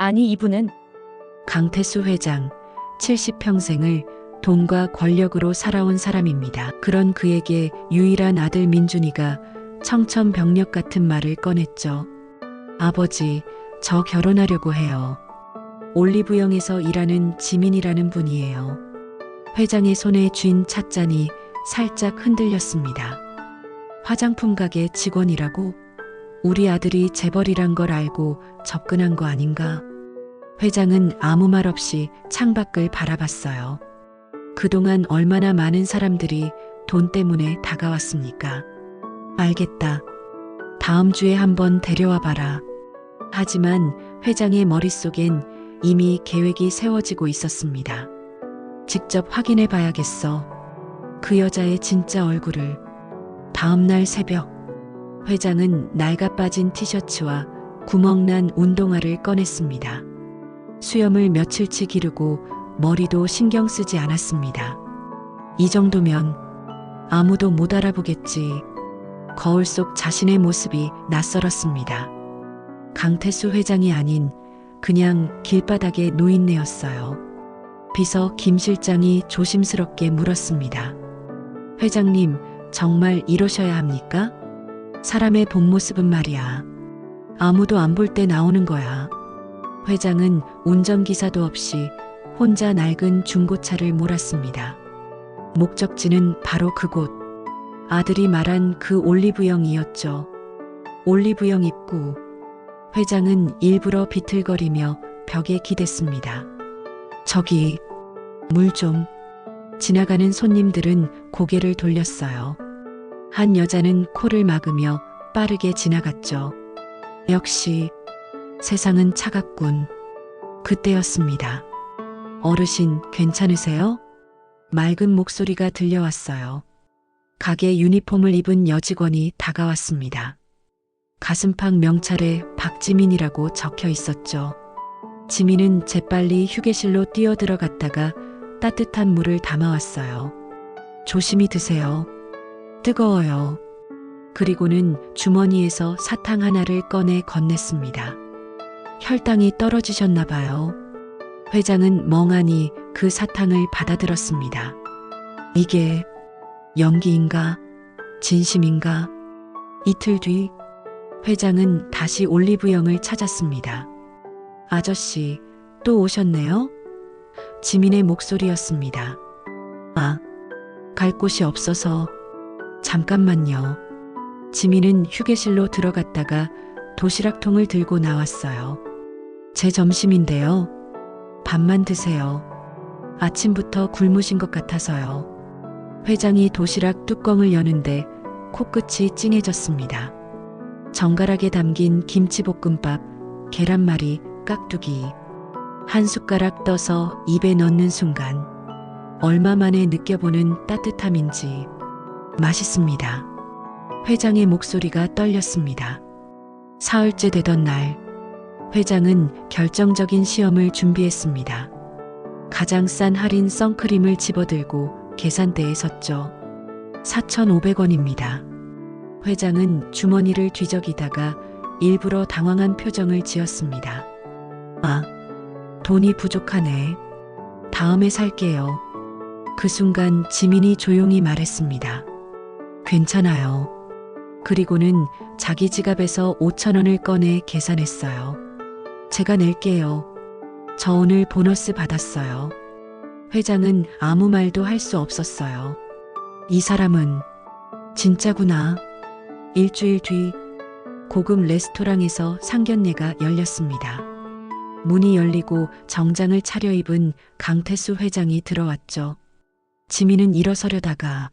아니 이분은 강태수 회장 70평생을 돈과 권력으로 살아온 사람입니다. 그런 그에게 유일한 아들 민준이가 청천벽력 같은 말을 꺼냈죠. 아버지, 저 결혼하려고 해요. 올리브영에서 일하는 지민이라는 분이에요. 회장의 손에 쥔 찻잔이 살짝 흔들렸습니다. 화장품 가게 직원이라고? 우리 아들이 재벌이란 걸 알고 접근한 거 아닌가? 회장은 아무 말 없이 창밖을 바라봤어요. 그동안 얼마나 많은 사람들이 돈 때문에 다가왔습니까? 알겠다. 다음 주에 한번 데려와 봐라. 하지만 회장의 머릿속엔 이미 계획이 세워지고 있었습니다. 직접 확인해 봐야겠어. 그 여자의 진짜 얼굴을. 다음날 새벽, 회장은 낡아 빠진 티셔츠와 구멍난 운동화를 꺼냈습니다. 수염을 며칠치 기르고 머리도 신경 쓰지 않았습니다. 이 정도면 아무도 못 알아보겠지. 거울 속 자신의 모습이 낯설었습니다. 강태수 회장이 아닌 그냥 길바닥의 노인네였어요. 비서 김 실장이 조심스럽게 물었습니다. 회장님, 정말 이러셔야 합니까? 사람의 본 모습은 말이야. 아무도 안 볼 때 나오는 거야. 회장은 운전기사도 없이 혼자 낡은 중고차를 몰았습니다. 목적지는 바로 그곳. 아들이 말한 그 올리브영이었죠. 올리브영 입구. 회장은 일부러 비틀거리며 벽에 기댔습니다. 저기, 물 좀. 지나가는 손님들은 고개를 돌렸어요. 한 여자는 코를 막으며 빠르게 지나갔죠. 역시 세상은 차갑군. 그때였습니다. 어르신, 괜찮으세요? 맑은 목소리가 들려왔어요. 가게 유니폼을 입은 여직원이 다가왔습니다. 가슴팍 명찰에 박지민이라고 적혀 있었죠. 지민은 재빨리 휴게실로 뛰어 들어갔다가 따뜻한 물을 담아왔어요. 조심히 드세요. 뜨거워요. 그리고는 주머니에서 사탕 하나를 꺼내 건넸습니다. 혈당이 떨어지셨나 봐요. 회장은 멍하니 그 사탕을 받아들었습니다. 이게 연기인가? 진심인가? 이틀 뒤 회장은 다시 올리브영을 찾았습니다. 아저씨, 또 오셨네요? 지민의 목소리였습니다. 아, 갈 곳이 없어서 잠깐만요. 지민은 휴게실로 들어갔다가 도시락통을 들고 나왔어요. 제 점심인데요. 밥만 드세요. 아침부터 굶으신 것 같아서요. 회장이 도시락 뚜껑을 여는데 코끝이 찡해졌습니다. 정갈하게 담긴 김치볶음밥, 계란말이, 깍두기. 한 숟가락 떠서 입에 넣는 순간 얼마 만에 느껴보는 따뜻함인지 맛있습니다. 회장의 목소리가 떨렸습니다. 사흘째 되던 날, 회장은 결정적인 시험을 준비했습니다. 가장 싼 할인 선크림을 집어들고 계산대에 섰죠. 4,500원입니다. 회장은 주머니를 뒤적이다가 일부러 당황한 표정을 지었습니다. 아, 돈이 부족하네. 다음에 살게요. 그 순간 지민이 조용히 말했습니다. 괜찮아요. 그리고는 자기 지갑에서 5천 원을 꺼내 계산했어요. 제가 낼게요. 저 오늘 보너스 받았어요. 회장은 아무 말도 할 수 없었어요. 이 사람은 진짜구나. 일주일 뒤 고급 레스토랑에서 상견례가 열렸습니다. 문이 열리고 정장을 차려입은 강태수 회장이 들어왔죠. 지민은 일어서려다가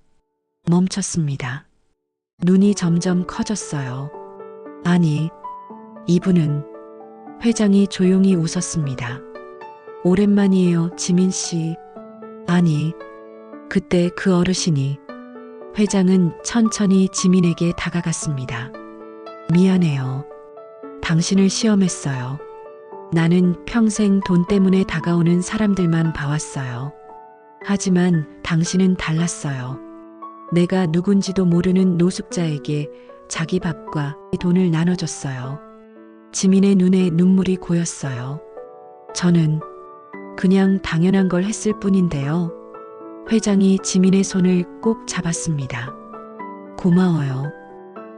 멈췄습니다. 눈이 점점 커졌어요. 아니, 이분은 회장이 조용히 웃었습니다. 오랜만이에요, 지민 씨. 아니, 그때 그 어르신이 회장은 천천히 지민에게 다가갔습니다. 미안해요. 당신을 시험했어요. 나는 평생 돈 때문에 다가오는 사람들만 봐왔어요. 하지만 당신은 달랐어요. 내가 누군지도 모르는 노숙자에게 자기 밥과 돈을 나눠줬어요. 지민의 눈에 눈물이 고였어요. 저는 그냥 당연한 걸 했을 뿐인데요. 회장이 지민의 손을 꼭 잡았습니다. 고마워요.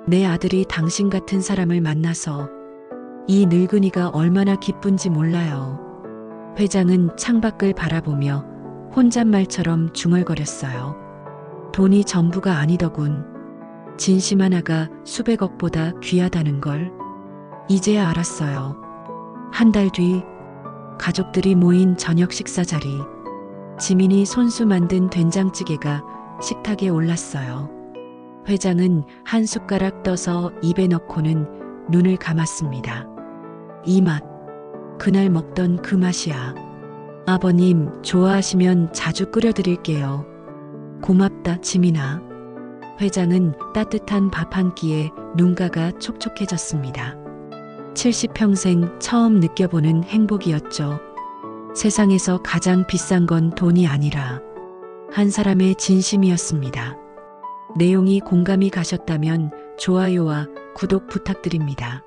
내 아들이 당신 같은 사람을 만나서 이 늙은이가 얼마나 기쁜지 몰라요. 회장은 창밖을 바라보며 혼잣말처럼 중얼거렸어요. 돈이 전부가 아니더군. 진심 하나가 수백억보다 귀하다는 걸 이제야 알았어요. 한 달 뒤 가족들이 모인 저녁 식사 자리. 지민이 손수 만든 된장찌개가 식탁에 올랐어요. 회장은 한 숟가락 떠서 입에 넣고는 눈을 감았습니다. 이 맛, 그날 먹던 그 맛이야. 아버님, 좋아하시면 자주 끓여드릴게요. 고맙다, 지민아. 회장은 따뜻한 밥 한 끼에 눈가가 촉촉해졌습니다. 70평생 처음 느껴보는 행복이었죠. 세상에서 가장 비싼 건 돈이 아니라 한 사람의 진심이었습니다. 내용이 공감이 가셨다면 좋아요와 구독 부탁드립니다.